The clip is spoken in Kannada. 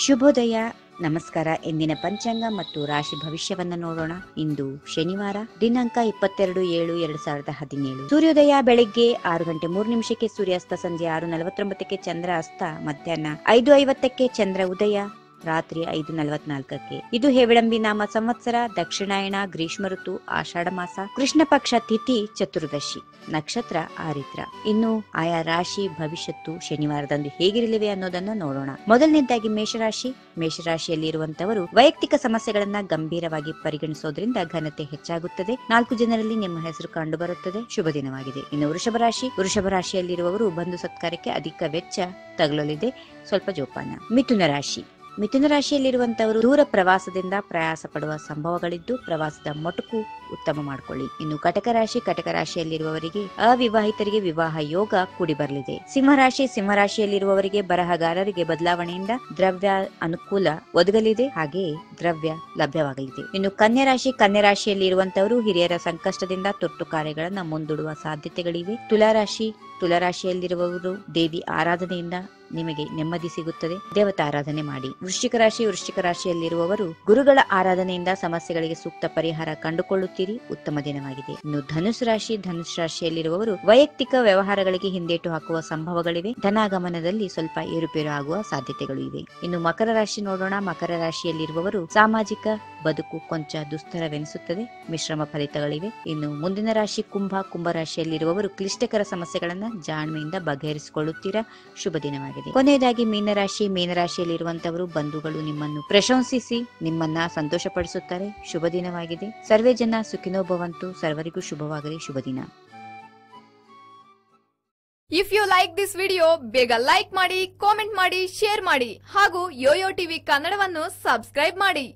ಶುಭೋದಯ. ನಮಸ್ಕಾರ. ಇಂದಿನ ಪಂಚಾಂಗ ಮತ್ತು ರಾಶಿ ಭವಿಷ್ಯವನ್ನ ನೋಡೋಣ. ಇಂದು ಶನಿವಾರ, ದಿನಾಂಕ ಇಪ್ಪತ್ತೆರಡು ಏಳು ಎರಡ್ ಸಾವಿರದ ಹದಿನೇಳು. ಸೂರ್ಯೋದಯ ಬೆಳಿಗ್ಗೆ ಆರು ಗಂಟೆ ಮೂರು ನಿಮಿಷಕ್ಕೆ ಸೂರ್ಯಾಸ್ತ, ಸಂಜೆ ಆರು ನಲವತ್ತೊಂಬತ್ತಕ್ಕೆ ಚಂದ್ರ ಅಸ್ತ, ಮಧ್ಯಾಹ್ನ ಐದು ಐವತ್ತಕ್ಕೆ ಚಂದ್ರ ಉದಯ. ರಾತ್ರಿ ಐದು ನಲವತ್ನಾಲ್ಕಕ್ಕೆ. ಇದು ಹೇವಿಡಂಬಿ ನಾಮ ಸಂವತ್ಸರ, ದಕ್ಷಿಣಾಯಣ, ಗ್ರೀಷ್ಮ ಋತು, ಆಷಾಢ ಮಾಸ, ಕೃಷ್ಣ ಪಕ್ಷ ತಿಥಿ, ಚತುರ್ದಶಿ, ನಕ್ಷತ್ರ, ಆರಿದ್ರ. ಇನ್ನು ಆಯಾ ರಾಶಿ, ಭವಿಷ್ಯತ್ತು, ಶನಿವಾರದಂದು ಹೇಗಿರಲಿವೆ ಅನ್ನೋದನ್ನ ನೋಡೋಣ. ಮೊದಲನೇದಾಗಿ ಮೇಷರಾಶಿ. ಮೇಷರಾಶಿಯಲ್ಲಿ ಇರುವಂತವರು ವೈಯಕ್ತಿಕ ಸಮಸ್ಯೆಗಳನ್ನ ಗಂಭೀರವಾಗಿ ಪರಿಗಣಿಸೋದ್ರಿಂದ ಘನತೆ ಹೆಚ್ಚಾಗುತ್ತದೆ. ನಾಲ್ಕು ಜನರಲ್ಲಿ ನಿಮ್ಮ ಹೆಸರು ಕಂಡು ಬರುತ್ತದೆ ಶುಭ ದಿನವಾಗಿದೆ. ಇನ್ನು ವೃಷಭ ರಾಶಿ. ವೃಷಭ ರಾಶಿಯಲ್ಲಿರುವವರು ಬಂಧು ಸತ್ಕಾರಕ್ಕೆ ಅಧಿಕ ವೆಚ್ಚ ತಗಲಲಿದೆ. ಸ್ವಲ್ಪ ಜೋಪಾನ. ಮಿಥುನ ರಾಶಿ. ಮಿಥುನ ರಾಶಿಯಲ್ಲಿರುವಂತವರು ದೂರ ಪ್ರವಾಸದಿಂದ ಪ್ರಯಾಸ ಪಡುವ ಸಂಭವಗಳಿದ್ದು ಪ್ರವಾಸದ ಮೊಟಕು ಉತ್ತಮ ಮಾಡಿಕೊಳ್ಳಿ. ಇನ್ನು ಕಟಕ ರಾಶಿ, ಕಟಕ ರಾಶಿಯಲ್ಲಿರುವವರಿಗೆ ಅವಿವಾಹಿತರಿಗೆ ವಿವಾಹ ಯೋಗ ಕೂಡಿ ಬರಲಿದೆ. ಸಿಂಹರಾಶಿ ಸಿಂಹರಾಶಿಯಲ್ಲಿರುವವರಿಗೆ ಬರಹಗಾರರಿಗೆ ಬದಲಾವಣೆಯಿಂದ ದ್ರವ್ಯ ಅನುಕೂಲ ಒದಗಲಿದೆ. ಹಾಗೆಯೇ ದ್ರವ್ಯ ಲಭ್ಯವಾಗಲಿದೆ. ಇನ್ನು ಕನ್ಯಾ ರಾಶಿ, ಕನ್ಯಾ ಹಿರಿಯರ ಸಂಕಷ್ಟದಿಂದ ತುರ್ತು ಕಾರ್ಯಗಳನ್ನು ಮುಂದೂಡುವ ಸಾಧ್ಯತೆಗಳಿವೆ. ತುಲಾರಾಶಿ ತುಲಾರಾಶಿಯಲ್ಲಿರುವವರು ದೇವಿ ಆರಾಧನೆಯಿಂದ ನಿಮಗೆ ನೆಮ್ಮದಿ ಸಿಗುತ್ತದೆ. ದೇವತಾ ಆರಾಧನೆ ಮಾಡಿ. ವೃಶ್ಚಿಕ ರಾಶಿ, ವೃಶ್ಚಿಕ ರಾಶಿಯಲ್ಲಿರುವವರು ಗುರುಗಳ ಆರಾಧನೆಯಿಂದ ಸಮಸ್ಯೆಗಳಿಗೆ ಸೂಕ್ತ ಪರಿಹಾರ ಕಂಡುಕೊಳ್ಳುತ್ತೀರಿ. ಉತ್ತಮ ದಿನವಾಗಿದೆ. ಇನ್ನು ಧನುಸ್ ರಾಶಿ, ಧನುಸ್ ರಾಶಿಯಲ್ಲಿರುವವರು ವೈಯಕ್ತಿಕ ವ್ಯವಹಾರಗಳಿಗೆ ಹಿಂದೇಟು ಹಾಕುವ ಸಂಭವಗಳಿವೆ. ಧನಾಗಮನದಲ್ಲಿ ಸ್ವಲ್ಪ ಏರುಪೇರು ಆಗುವ ಸಾಧ್ಯತೆಗಳು ಇವೆ. ಇನ್ನು ಮಕರ ರಾಶಿ ನೋಡೋಣ. ಮಕರ ರಾಶಿಯಲ್ಲಿರುವವರು ಸಾಮಾಜಿಕ ಬದುಕು ಕೊಂಚ ದುಸ್ತರವೆನಿಸುತ್ತದೆ. ಮಿಶ್ರಮ ಫಲಿತಗಳಿವೆ. ಇನ್ನು ಮುಂದಿನ ರಾಶಿ ಕುಂಭ. ಕುಂಭ ರಾಶಿಯಲ್ಲಿರುವವರು ಕ್ಲಿಷ್ಟಕರ ಸಮಸ್ಯೆಗಳನ್ನ ಜಾಣ್ಮೆಯಿಂದ ಬಗೆಹರಿಸಿಕೊಳ್ಳುತ್ತೀರಾ. ಶುಭ ದಿನವಾಗಿದೆ. ಕೊನೆಯದಾಗಿ ಮೀನರಾಶಿ ಮೀನರಾಶಿಯಲ್ಲಿರುವಂತವರು ಬಂಧುಗಳು ನಿಮ್ಮನ್ನು ಪ್ರಶಂಸಿಸಿ ನಿಮ್ಮನ್ನ ಸಂತೋಷಪಡಿಸುತ್ತಾರೆ. ಶುಭ ದಿನವಾಗಿದೆ. ಸರ್ವೇ ಜನ ಸುಖಿನೋ ಭವಂತು. ಸರ್ವರಿಗೂ ಶುಭವಾಗಲಿ. ಶುಭ ದಿನ. If you like this video ಬೇಗ ಲೈಕ್ ಮಾಡಿ ಕಾಮೆಂಟ್ ಮಾಡಿ ಶೇರ್ ಮಾಡಿ ಹಾಗೂ ಯೋಯೋ ಟಿವಿ ಕನ್ನಡವನ್ನು ಸಬ್ಸ್ಕ್ರೈಬ್ ಮಾಡಿ.